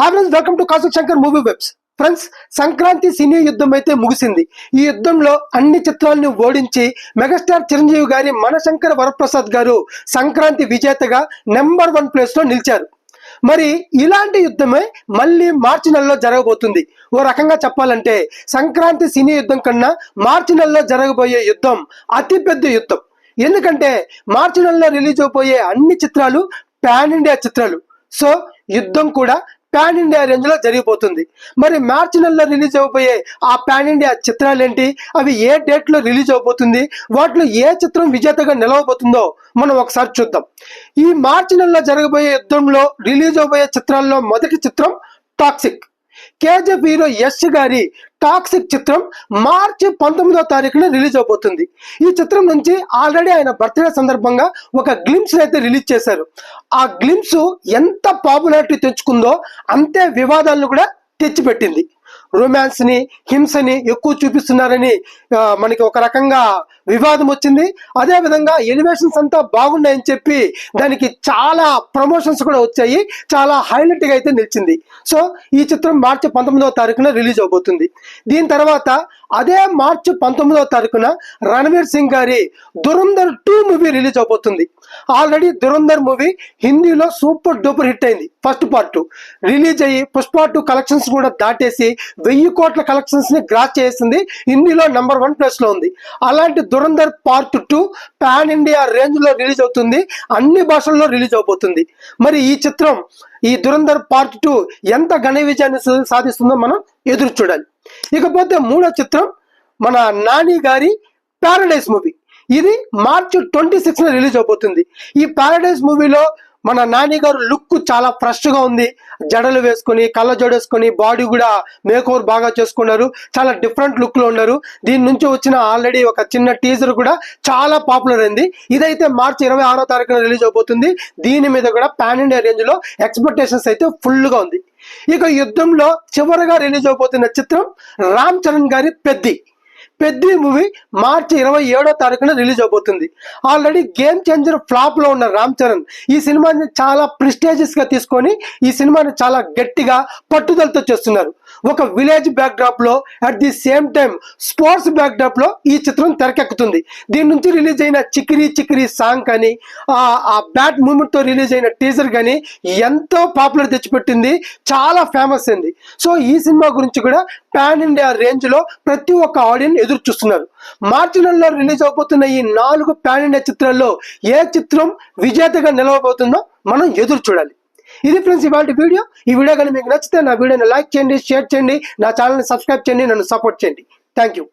Hi friends welcome to Kasu Shankar movie webs friends Sankranti సినీ యుద్ధం అయితే ముగిసింది. ఈ యుద్ధంలో అన్ని చిత్రాలను ఓడించి మెగాస్టార్ చిరంజీవి గారి మనశంకర వరప్రసాద్ గారు సంక్రాంతి విజేతగా నెంబర్ వన్ ప్లేస్లో నిలిచారు. మరి ఇలాంటి యుద్ధమే మళ్ళీ మార్చి నెలలో జరగబోతుంది. ఓ రకంగా చెప్పాలంటే సంక్రాంతి సినీ యుద్ధం కన్నా మార్చి నెలలో జరగబోయే యుద్ధం అతిపెద్ద యుద్ధం. ఎందుకంటే మార్చి నెలలో రిలీజ్ అయిపోయే అన్ని చిత్రాలు పాన్ ఇండియా చిత్రాలు. సో యుద్ధం కూడా పాన్ ఇండియా రేంజ్లో జరిగిపోతుంది. మరి మార్చి నెలలో రిలీజ్ అవబోయే ఆ పాన్ ఇండియా చిత్రాలు ఏంటి అవి ఏ డేట్లో రిలీజ్ అవబోతుంది వాటిలో ఏ చిత్రం విజేతగా నిలవబోతుందో మనం ఒకసారి చూద్దాం. ఈ మార్చి నెలలో జరగబోయే యుద్ధంలో రిలీజ్ అవబోయే చిత్రాల్లో మొదటి చిత్రం టాక్సిక్. కేజీఎఫ్ హీరో యశ్ గారి టాక్సిక్ చిత్రం మార్చి పంతొమ్మిదో తారీఖున రిలీజ్ అవబోతుంది. ఈ చిత్రం నుంచి ఆల్రెడీ ఆయన బర్త్డే సందర్భంగా ఒక గ్లిమ్స్ అయితే రిలీజ్ చేశారు. ఆ గ్లిమ్స్ ఎంత పాపులారిటీ తెచ్చుకుందో అంతే వివాదాలను కూడా తెచ్చిపెట్టింది. రొమాన్స్ని హింసని ఎక్కువ చూపిస్తున్నారని మనకి ఒక రకంగా వివాదం వచ్చింది. అదే విధంగా ఎలివేషన్స్ అంతా బాగున్నాయని చెప్పి దానికి చాలా ప్రమోషన్స్ కూడా వచ్చాయి. చాలా హైలైట్గా అయితే నిలిచింది. సో ఈ చిత్రం మార్చి పంతొమ్మిదవ తారీఖున రిలీజ్ అవబోతుంది. దీని తర్వాత అదే మార్చి పంతొమ్మిదవ తారీఖున రణవీర్ సింగ్ గారి దురంధర్ టూ మూవీ రిలీజ్ అవబోతుంది. ఆల్రెడీ దురంధర్ మూవీ హిందీలో సూపర్ డూపర్ హిట్ అయింది. ఫస్ట్ పార్ట్ రిలీజ్ అయ్యి పుష్ప టూ కలెక్షన్స్ కూడా దాటేసి వెయ్యి కోట్ల కలెక్షన్స్ని గ్రాస్ చేసింది. హిందీలో నంబర్ వన్ ప్లేస్లో ఉంది. అలాంటి Dhurandhar part two pan India రేంజ్లో రిలీజ్ అవుతుంది. అన్ని భాషల్లో రిలీజ్ అవబోతుంది. మరి ఈ చిత్రం ఈ దురంధర్ పార్ట్ టూ ఎంత ఘన విజయాన్ని సాధిస్తుందో మనం ఎదురు చూడాలి. ఇకపోతే మూడో చిత్రం మన నాని గారి ప్యారడైస్ మూవీ ఇది మార్చ్ ట్వంటీ సిక్స్ రిలీజ్ అవబోతుంది. ఈ పారడైస్ మూవీలో మన నాని గారు లుక్ చాలా ఫ్రెష్గా ఉంది. జడలు వేసుకొని కళ్ళ జోడేసుకొని బాడీ కూడా మేక్ ఓవర్ బాగా చేసుకున్నారు. చాలా డిఫరెంట్ లుక్లో ఉన్నారు. దీని నుంచి వచ్చిన ఆల్రెడీ ఒక చిన్న టీజర్ కూడా చాలా పాపులర్ అయింది. ఇదైతే మార్చి ఇరవై ఆరో తారీఖున రిలీజ్ అవబోతుంది. దీని మీద కూడా పాన్ ఇండియా రేంజ్లో ఎక్స్పెక్టేషన్స్ అయితే ఫుల్గా ఉంది. ఇక యుద్ధంలో చివరిగా రిలీజ్ అవబోతున్న చిత్రం రామ్ చరణ్ గారి పెద్ది. పెద్ది మూవీ మార్చి ఇరవై ఏడో తారీఖున రిలీజ్ అవబోతుంది. ఆల్రెడీ గేమ్ చేంజర్ ఫ్లాప్లో ఉన్న రామ్ చరణ్ ఈ సినిమాని చాలా ప్రిస్టేజియస్గా తీసుకొని ఈ సినిమాని చాలా గట్టిగా పట్టుదలతో చేస్తున్నారు. ఒక village back డ్రాప్లో at the same time sports back డ్రాప్లో ఈ చిత్రం తెరకెక్కుతుంది. దీని నుంచి రిలీజ్ అయిన చికిరి చికిరి సాంగ్ కానీ ఆ ఆ బ్యాట్ మూమెంట్తో రిలీజ్ అయిన టీజర్ కానీ ఎంతో పాపులర్ తెచ్చిపెట్టింది చాలా ఫేమస్ అయింది సో ఈ సినిమా గురించి కూడా పాన్ ఇండియా రేంజ్లో ప్రతి ఒక్క ఆడియన్స్ ఎదురు చూస్తున్నారు. మార్చి నెలలో రిలీజ్ అవబోతున్న ఈ నాలుగు ప్యాన్ ఇండియా చిత్రాల్లో ఏ చిత్రం విజేతగా నిలవబోతుందో మనం ఎదురు చూడాలి. ఇది ఫ్రెండ్స్ ఇవాళ వీడియో. ఈ వీడియో కానీ మీకు నచ్చితే నా వీడియోని లైక్ చేయండి షేర్ చేయండి నా ఛానల్ని సబ్స్క్రైబ్ చేయండి నన్ను సపోర్ట్ చేయండి. Thank you